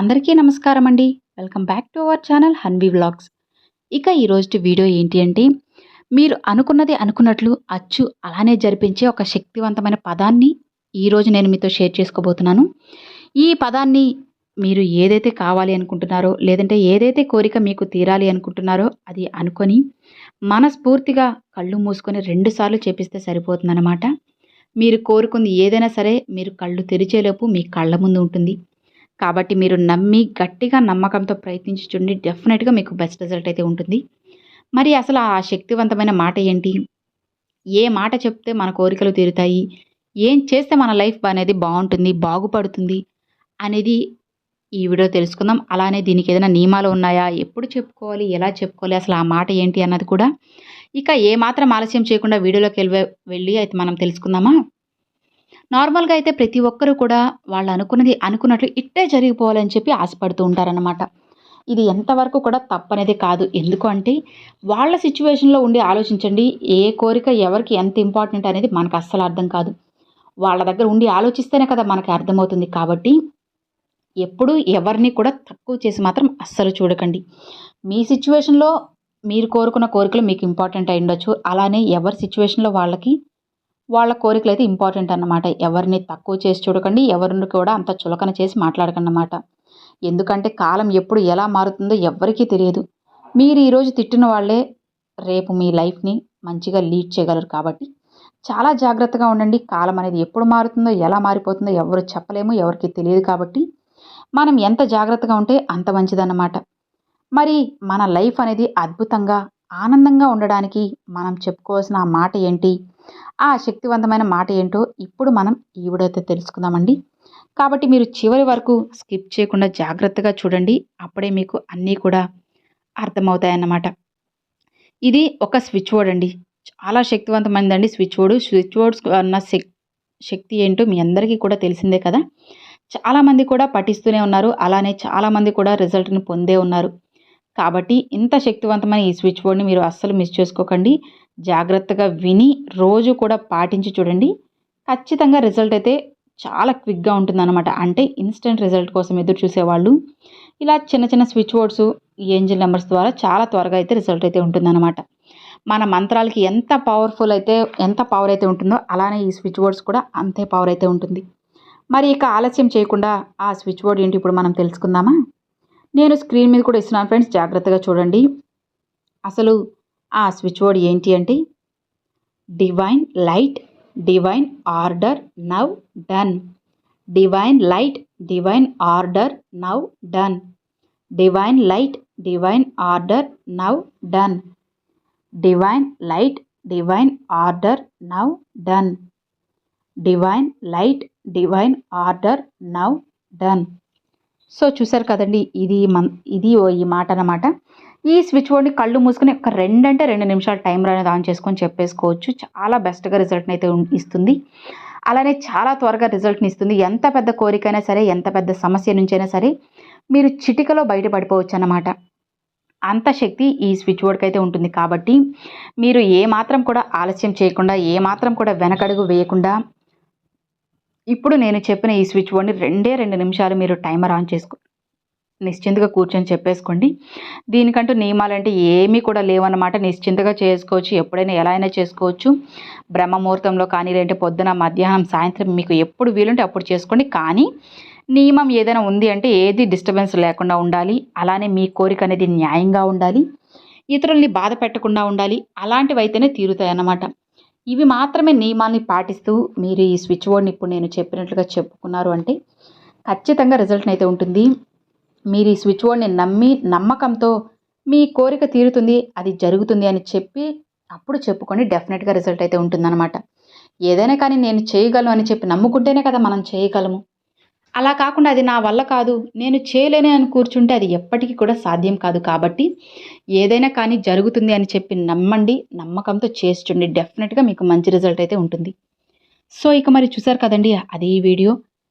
అందరికీ నమస్కారం అండి welcome back to our channel Hanvi vlogs. ఇక ఈరోజు వీడియో ఏంటి అంటే మీరు అనుకున్నది అనుకున్నట్లు అచ్చు అలానే జరిపించే ఒక శక్తివంతమైన పదాన్ని ఈరోజు నేను మీతో షేర్ చేసుకోబోతున్నాను. ఈ పదాన్ని మీరు ఏదైతే కావాలి అనుకుంటున్నారో లేదంటే ఏదైతే కోరిక మీకు తీరాలి అనుకుంటున్నారో అది అనుకొని మనస్ఫూర్తిగా కళ్ళు మూసుకొని రెండుసార్లు చేపిస్తే సరిపోతుందన్నమాట. మీరు కోరుకుంది ఏదైనా సరే మీరు కళ్ళు తెరిచేలోపు మీ కళ్ళ ముందు ఉంటుంది. కాబట్టి మీరు నమ్మి గట్టిగా నమ్మకంతో ప్రయత్నించి చూడండి డెఫినెట్గా మీకు బెస్ట్ రిజల్ట్ అయితే ఉంటుంది. మరి అసలు ఆ శక్తివంతమైన మాట ఏంటి? ఏ మాట చెప్తే మన కోరికలు తీరుతాయి? ఏం చేస్తే మన లైఫ్ అనేది బాగుంటుంది బాగుపడుతుంది అనేది ఈ వీడియో తెలుసుకుందాం. అలానే దీనికి ఏదైనా నియమాలు ఉన్నాయా? ఎప్పుడు చెప్పుకోవాలి? ఎలా చెప్పుకోవాలి? అసలు ఆ మాట ఏంటి అన్నది కూడా. ఇక ఏ మాత్రం ఆలస్యం చేయకుండా వీడియోలోకి వెళ్ళి వెళ్ళి అయితే మనం తెలుసుకుందామా? నార్మల్గా అయితే ప్రతి ఒక్కరు కూడా వాళ్ళు అనుకున్నది అనుకున్నట్లు ఇట్టే జరిగిపోవాలని చెప్పి ఆశపడుతూ ఉంటారన్నమాట. ఇది ఎంతవరకు కూడా తప్పనేది కాదు. ఎందుకంటే వాళ్ళ సిచ్యువేషన్లో ఉండి ఆలోచించండి. ఏ కోరిక ఎవరికి ఎంత ఇంపార్టెంట్ అనేది మనకు అస్సలు అర్థం కాదు. వాళ్ళ దగ్గర ఉండి ఆలోచిస్తేనే కదా మనకి అర్థమవుతుంది. కాబట్టి ఎప్పుడు ఎవరిని కూడా తక్కువ చేసి మాత్రం అస్సలు చూడకండి. మీ సిచ్యువేషన్లో మీరు కోరుకున్న కోరికలు మీకు ఇంపార్టెంట్ అయి ఉండొచ్చు. అలానే ఎవరి సిచ్యువేషన్లో వాళ్ళకి వాళ్ళ కోరికలు అయితే ఇంపార్టెంట్ అన్నమాట. ఎవరిని తక్కువ చేసి చూడకండి ఎవరిని కూడా అంత చులకన చేసి మాట్లాడకండి అన్నమాట ఎందుకంటే కాలం ఎప్పుడు ఎలా మారుతుందో ఎవ్వరికీ తెలియదు. మీరు ఈరోజు తిట్టిన వాళ్ళే రేపు మీ లైఫ్ని మంచిగా లీడ్ చేయగలరు కాబట్టి చాలా జాగ్రత్తగా ఉండండి. కాలం అనేది ఎప్పుడు మారుతుందో ఎలా మారిపోతుందో ఎవరు చెప్పలేము ఎవరికి తెలియదు కాబట్టి మనం ఎంత జాగ్రత్తగా ఉంటే అంత మంచిదన్నమాట. మరి మన లైఫ్ అనేది అద్భుతంగా ఆనందంగా ఉండడానికి మనం చెప్పుకోవాల్సిన ఆ మాట ఏంటి? ఆ శక్తివంతమైన మాట ఏంటో ఇప్పుడు మనం ఈ తెలుసుకుందామండి. కాబట్టి మీరు చివరి వరకు స్కిప్ చేయకుండా జాగ్రత్తగా చూడండి. అప్పుడే మీకు అన్నీ కూడా అర్థమవుతాయన్నమాట. ఇది ఒక స్విచ్ బోర్డ్ అండి. చాలా శక్తివంతమైనదండి స్విచ్ బోర్డు. స్విచ్ బోర్డ్స్ అన్న శక్తి ఏంటో మీ అందరికీ కూడా తెలిసిందే కదా. చాలామంది కూడా పఠిస్తూనే ఉన్నారు. అలానే చాలామంది కూడా రిజల్ట్ని పొందే ఉన్నారు. కాబట్టి ఇంత శక్తివంతమైన ఈ స్విచ్ బోర్డ్ని మీరు అస్సలు మిస్ చేసుకోకండి. జాగ్రత్తగా విని రోజు కూడా పాటించి చూడండి. ఖచ్చితంగా రిజల్ట్ అయితే చాలా క్విక్గా ఉంటుందన్నమాట. అంటే ఇన్స్టెంట్ రిజల్ట్ కోసం ఎదురు చూసేవాళ్ళు ఇలా చిన్న చిన్న స్విచ్ బోర్డ్స్ ఏంజిల్ నెంబర్స్ ద్వారా చాలా త్వరగా అయితే రిజల్ట్ అయితే ఉంటుందన్నమాట. మన మంత్రాలకి ఎంత పవర్ఫుల్ అయితే ఎంత పవర్ అయితే ఉంటుందో అలానే ఈ స్విచ్ బోర్డ్స్ కూడా అంతే పవర్ అయితే ఉంటుంది. మరి ఇక ఆలస్యం చేయకుండా ఆ స్విచ్ బోర్డ్ ఏంటి ఇప్పుడు మనం తెలుసుకుందామా? నేను స్క్రీన్ మీద కూడా ఇస్తున్నాను ఫ్రెండ్స్ జాగ్రత్తగా చూడండి. అసలు ఆ స్విచ్ బోర్డ్ ఏంటి అంటే divine light divine order now done. Divine light divine order now done. Divine light divine order now done. Divine light divine order now done. Divine light divine order now done. So చూసారు కదండి ఇది మన్ ఇది ఈ మాట అనమాట ఈ switch బోర్డ్ని కళ్ళు మూసుకొని ఒక రెండంటే రెండు నిమిషాలు టైమర్ అనేది ఆన్ చేసుకొని చెప్పేసుకోవచ్చు. చాలా బెస్ట్గా రిజల్ట్ని అయితే ఇస్తుంది. అలానే చాలా త్వరగా రిజల్ట్ని ఇస్తుంది. ఎంత పెద్ద కోరికైనా సరే ఎంత పెద్ద సమస్య నుంచైనా సరే మీరు చిటికలో బయటపడిపోవచ్చు అన్నమాట అంత శక్తి ఈ స్విచ్ బోర్డ్కి అయితే ఉంటుంది కాబట్టి మీరు ఏ మాత్రం కూడా ఆలస్యం చేయకుండా ఏ మాత్రం కూడా వెనకడుగు వేయకుండా ఇప్పుడు నేను చెప్పిన ఈ స్విచ్ బోర్డ్ని రెండే రెండు నిమిషాలు మీరు టైమర్ ఆన్ చేసుకో నిశ్చింతగా కూర్చొని చెప్పేసుకోండి. దీనికంటూ నియమాలంటే ఏమీ కూడా లేవన్నమాట. నిశ్చింతగా చేసుకోవచ్చు. ఎప్పుడైనా ఎలా అయినా చేసుకోవచ్చు. బ్రహ్మముహూర్తంలో కానీ లేదంటే పొద్దున మధ్యాహ్నం సాయంత్రం మీకు ఎప్పుడు వీలుంటే అప్పుడు చేసుకోండి. కానీ నియమం ఏదైనా ఉంది అంటే ఏది డిస్టర్బెన్స్ లేకుండా ఉండాలి. అలానే మీ కోరిక అనేది న్యాయంగా ఉండాలి. ఇతరుల్ని బాధ పెట్టకుండా ఉండాలి. అలాంటివి అయితేనే తీరుతాయి అన్నమాట ఇవి మాత్రమే నియమాల్ని పాటిస్తూ మీరు ఈ స్విచ్ బోర్డ్ని ఇప్పుడు నేను చెప్పినట్లుగా చెప్పుకున్నారు అంటే ఖచ్చితంగా రిజల్ట్ అయితే ఉంటుంది. మీరు ఈ స్విచ్ బోర్డ్ని నమ్మి నమ్మకంతో మీ కోరిక తీరుతుంది అది జరుగుతుంది అని చెప్పి అప్పుడు చెప్పుకొని డెఫినెట్గా రిజల్ట్ అయితే ఉంటుందన్నమాట. ఏదైనా కానీ నేను చేయగలను అని చెప్పి నమ్ముకుంటేనే కదా మనం చేయగలము. అలా కాకుండా అది నా వల్ల కాదు నేను చేయలేనే అని కూర్చుంటే అది ఎప్పటికీ కూడా సాధ్యం కాదు కాబట్టి ఏదైనా కానీ జరుగుతుంది అని చెప్పి నమ్మండి నమ్మకంతో చేసి చూడండి డెఫినెట్గా మీకు మంచి రిజల్ట్ అయితే ఉంటుంది. సో ఇక మరి చూసారు కదండి అదే వీడియో